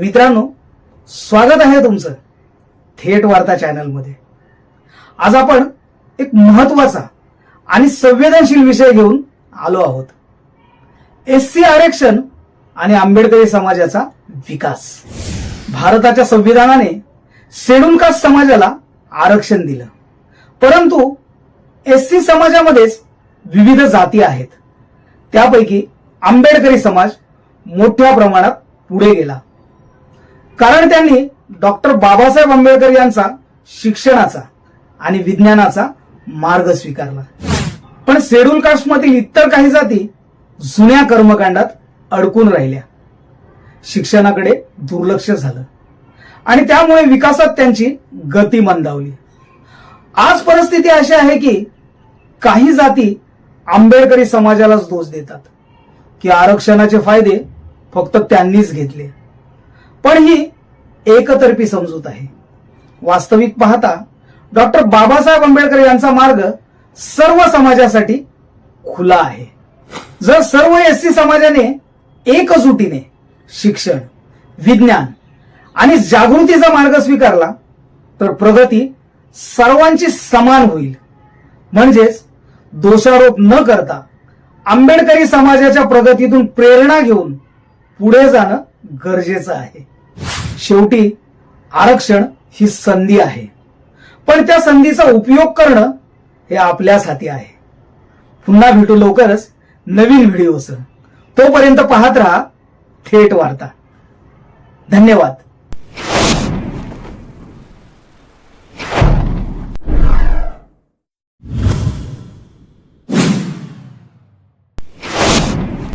मित्रांनो स्वागत आहे तुमचं थेट वार्ता चॅनलमध्ये. आज आपण एक महत्त्वाचा आणि संवेदनशील विषय घेऊन आलो आहोत. एस सी आरक्षण आणि आंबेडकरी समाजाचा विकास. भारताच्या संविधानाने शेड्यूल कास्ट समाजाला आरक्षण दिलं. परंतु एस सी समाजामध्येच विविध जाती आहेत. त्यापैकी आंबेडकरी समाज मोठ्या प्रमाणात पुढे गेला. कारण त्यांनी डॉक्टर बाबासाहेब आंबेडकर यांचा शिक्षणाचा आणि विज्ञानाचा मार्ग स्वीकारला. पण शेड्यूल कास्टमधील इतर काही जाती जुन्या कर्मकांडात अडकून राहिल्या. शिक्षणाकडे दुर्लक्ष झालं. आणि त्यामुळे विकासात त्यांची गती मंदावली. आज परिस्थिती अशी आहे की काही जाती आंबेडकरी समाजालाच दोष देतात. की आरक्षणाचे फायदे फक्त त्यांनीच घेतले. पण ही एकतर्फी समजूत आहे. वास्तविक पाहता डॉक्टर बाबासाहेब आंबेडकर यांचा मार्ग सर्व समाजासाठी खुला आहे. जर सर्व एस सी समाजाने एकजुटीने शिक्षण विज्ञान आणि जागृतीचा मार्ग स्वीकारला तर प्रगती सर्वांची समान होईल. म्हणजेच दोषारोप न करता आंबेडकरी समाजाच्या प्रगतीतून प्रेरणा घेऊन पुढे जाणं गरजेचं आहे. शेवटी आरक्षण ही संधी आहे. पण त्या संधीचा उपयोग करणं हे आपल्याच हाती आहे. पुन्हा भेटू लवकरच नवीन व्हिडिओसह तोपर्यंत पाहत राहा थेट वार्ता. धन्यवाद.